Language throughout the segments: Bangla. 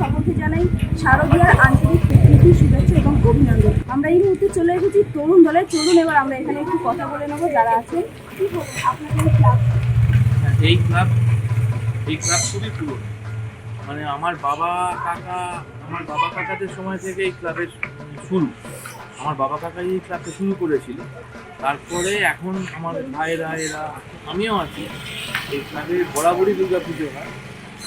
সকলকে জানাই শারদীয়ার আন্তরিক প্রীতি, শুভেচ্ছা এবং অভিনন্দন। আমরা এই মুহূর্তে চলে এসেছি তরুণ দলের চলুন, এবার আমরা এখানে একটু কথা বলে নেব যারা আছেন। কি এই ক্লাব এই ক্লাব এই ক্লাব খুবই পুরনো। মানে আমার বাবা কাকা, আমার বাবা কাকাদের সময় থেকে এই ক্লাবের শুরু। আমার বাবা কাকাই এই ক্লাবটা শুরু করেছিল। তারপরে এখন আমার ভাইরা এরা, আমিও আছি। এই ক্লাবে বরাবরই দুর্গা পুজো হয়।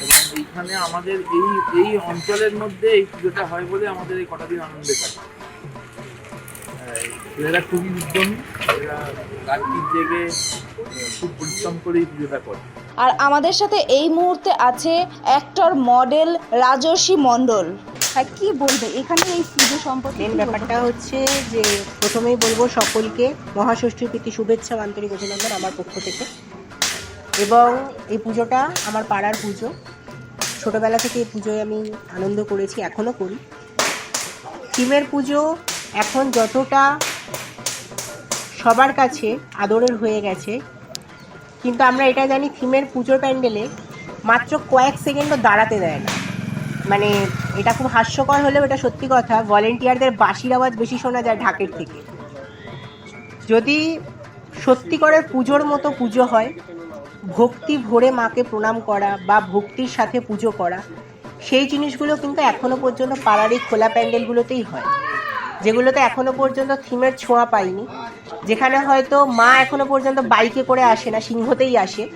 এবং এইখানে আমাদের এই এই অঞ্চলের মধ্যে এই পুজোটা হয় বলে আমাদের এই কটা দিন আনন্দে আহ, এরা খুবই উদ্যমী এরা রাত্রির জেগে খুব পরিশ্রম করে এই পুজোটা করে। আর আমাদের সাথে এই মুহূর্তে আছে অ্যাক্টর মডেল রাজস্বী মণ্ডল। হ্যাঁ কি বলবে? এখানে এই পুজো সম্পর্কে মেন ব্যাপারটা হচ্ছে যে প্রথমেই বলব সকলকে মহাষষ্ঠীর প্রীতি শুভেচ্ছা আন্তরিক অভিনন্দন আমার পক্ষ থেকে। এবং এই পুজোটা আমার পাড়ার পুজো। ছোটোবেলা থেকে পুজোয় আমি আনন্দ করেছি, এখনও করি। থিমের পুজো এখন যতটা সবার কাছে আদরের হয়ে গেছে, কিন্তু আমরা এটা জানি থিমের পুজোর প্যান্ডেলে মাত্র কয়েক সেকেন্ডও দাঁড়াতে দেয় না। মানে এটা খুব হাস্যকর হলেও এটা সত্যি কথা ভলেন্টিয়ারদের বাঁশির আওয়াজ বেশি শোনা যায় ঢাকের থেকে। যদি সত্যিকরের পুজোর মতো পুজো হয় ভক্তি ভরে মাকে প্রণাম করা বা ভক্তির সাথে পুজো করা, সেই জিনিসগুলো কিন্তু এখনও পর্যন্ত পাড়ার এই খোলা প্যান্ডেলগুলোতেই হয়। যেগুলোতে এখনও পর্যন্ত থিমের ছোঁয়া পাইনি। যেখানে হয়তো মা এখনও পর্যন্ত বাইকে করে আসে না, সিংহতেই আসে।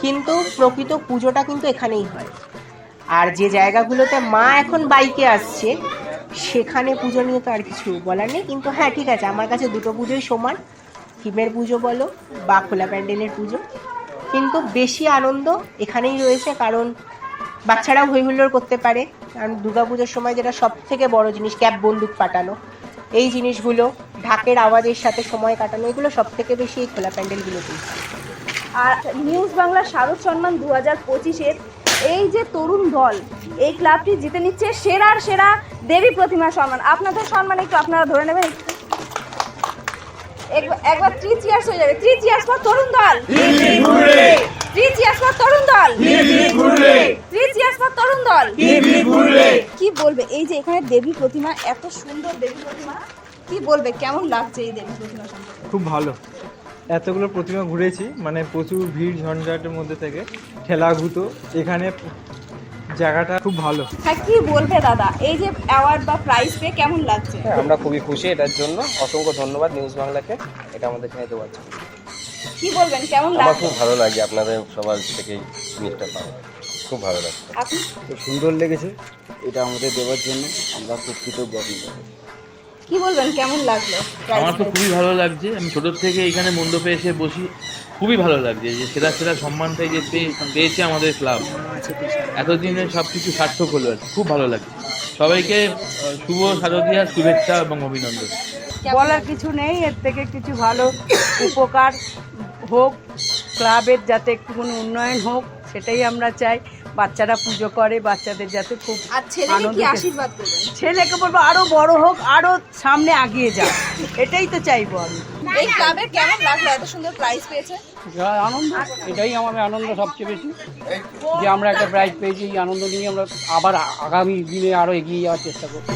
কিন্তু প্রকৃত পুজোটা কিন্তু এখানেই হয়। আর যে জায়গাগুলোতে মা এখন বাইকে আসছে, সেখানে পুজো নিয়ে তো আর কিছু বলার নেই। কিন্তু হ্যাঁ ঠিক আছে, আমার কাছে দুটো পুজোই সমান। থিমের পুজো বলো বা খোলা প্যান্ডেলের পুজো। কিন্তু বেশি আনন্দ এখানেই রয়েছে, কারণ বাচ্চারাও হই হুল্লোড় করতে পারে। কারণ দুর্গাপুজোর সময় যেটা সব থেকে বড় জিনিস, ক্যাব বন্দুক পাঠানো। এই জিনিসগুলো ঢাকের আওয়াজের সাথে সময় কাটানো, এগুলো সব থেকে বেশি এই খোলা প্যান্ডেলগুলোতেই। আর নিউজ বাংলা শারদ সম্মান দু হাজার পঁচিশের এই যে তরুণ দল, এই ক্লাবটি জিতে নিচ্ছে সেরার সেরা দেবী প্রতিমা সম্মান। আপনাদের সম্মান একটু আপনারা ধরে নেবেন? একবার- একবার থ্রি চিয়ার্স হয়ে যাবে। থ্রি চিয়ার্স ফর তরুণ দল থ্রি চিয়ার্স ফর তরুণ দল থ্রি চিয়ার্স ফর তরুণ দল কি বলবে? এই যে এখানে দেবী প্রতিমা এত সুন্দর দেবী প্রতিমা। কি বলবে? কেমন লাগছে এই দেবী প্রতিমা সম্পর্কে? খুব ভালো। এতগুলো প্রতিমা ঘুরেছি মানে প্রচুর ভিড় ঝঞ্ঝাটের মধ্যে থেকে ঠেলাঘুতো এখানে জায়গাটা খুব ভালো। হ্যাঁ কি বলবে দাদা? এই যে অ্যাওয়ার্ড বা প্রাইজ পেয়ে কেমন লাগছে? হ্যাঁ, আমরা খুবই খুশি এটার জন্য। অসংখ্য ধন্যবাদ নিউজ বাংলাকে এটা আমাদের এখানে দেওয়ার জন্য কি বলবেন? কেমন আমার লাগছে? খুব ভালো লাগে আপনাদের সবার থেকেই জিনিসটা পাওয়া। খুব ভালো লাগছে। আপনি? খুব সুন্দর লেগেছে। এটা আমাদের দেওয়ার জন্য। আমরা খুব কৃতজ্ঞ। আপনাদের। কি বলবেন? কেমন লাগল? prize আমার তো পেয়ে? খুবই ভালো লাগছে। আমি ছোটোর থেকে এখানে মণ্ডপে এসে বসি। খুবই ভালো লাগছে যে সেরা সেরা সম্মানটাই যে পেয়েছে আমাদের ক্লাব। এতদিনে সব কিছু সার্থক হলো আর খুব ভালো লাগছে। সবাইকে শুভ শারদীয়ার শুভেচ্ছা এবং অভিনন্দন। বলার কিছু নেই এর থেকে কিছু ভালো উপকার হোক ক্লাবের যাতে একটু কোনো উন্নয়ন হোক সেটাই আমরা চাই। বাচ্চারা পুজো করে বাচ্চাদের যাতে খুব করবেন ছেলেকে বলব আরও বড় হোক আরও সামনে আগিয়ে যাক। এটাই তো চাইব আমি। এই ক্লাবের কেমন লাগল? এত সুন্দর প্রাইজ পেয়েছে। আনন্দ, এটাই আমাদের আনন্দ সবচেয়ে বেশি। যে আমরা একটা প্রাইজ পেয়েছি, এই আনন্দ নিয়ে আমরা আবার আগামী দিনে আরও এগিয়ে যাওয়ার চেষ্টা করব।